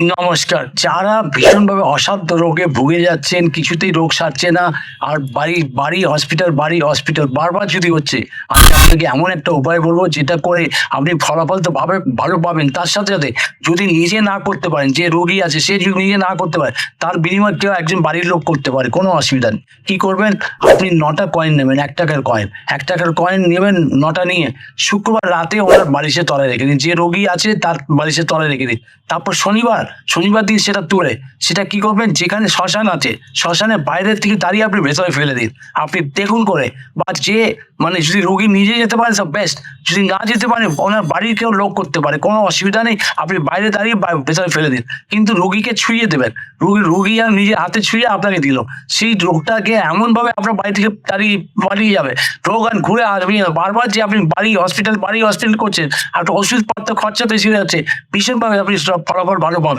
নমস্কার। যারা ভীষণভাবে অসাধ্য রোগে ভুগে যাচ্ছেন, কিছুতেই রোগ সারছে না, আর বাড়ি বাড়ি হসপিটাল বাড়ি হসপিটাল বারবার যদি হচ্ছে, আমি আপনাকে এমন একটা উপায় বলব যেটা করে আপনি ফলাফল তো ভাবে, ভালো পাবেন। তার সাথে সাথে যদি নিজে না করতে পারেন, যে রোগী আছে, সে যদি নিজে না করতে পারে, তার বিনিময়ে কেউ একজন বাড়ির লোক করতে পারে, কোনো অসুবিধা নেই। কি করবেন? আপনি নটা কয়েন নেবেন, এক টাকার কয়েন এক টাকার কয়েন নেবেন, নটা নিয়ে শুক্রবার রাতে ওনার বালিশের তলায় রেখে দিন। যে রোগী আছে, তার বালিশের তলায় রেখে দিন। তারপর শনিবার শনিবার। শনিবার দিন সেটা তুলে, সেটা কি করবেন? যেখানে শ্মশান আছে, শ্মশানের বাইরের থেকে দাঁড়িয়ে আপনি ভেতরে ফেলে দিন। আপনি দেখুন করে, বা যে মানে যদি রোগী নিজে যেতে পারে, সব বেস্ট যদি না যেতে পারে, ওনার বাড়ির কেউ লোক করতে পারে, কোনো অসুবিধা নেই, আপনি বাইরে দাঁড়িয়ে ভেতরে ফেলে দিন। কিন্তু রোগীকে ছুঁয়ে দেবেন। রোগী রোগী আর নিজে হাতে ছুঁয়ে আপনাকে দিল। সেই রোগটাকে এমনভাবে আপনার বাড়ি থেকে দাঁড়িয়ে পালিয়ে যাবে। রোগ আর ঘুরে আসবে। বারবার যে আপনি বাড়ি হসপিটাল বাড়ি হসপিটাল করছেন, আর ওষুধপত্র খরচা বেশি হয়ে যাচ্ছে, ভীষণভাবে আপনি সব ফলাফল ভালো পাবেন।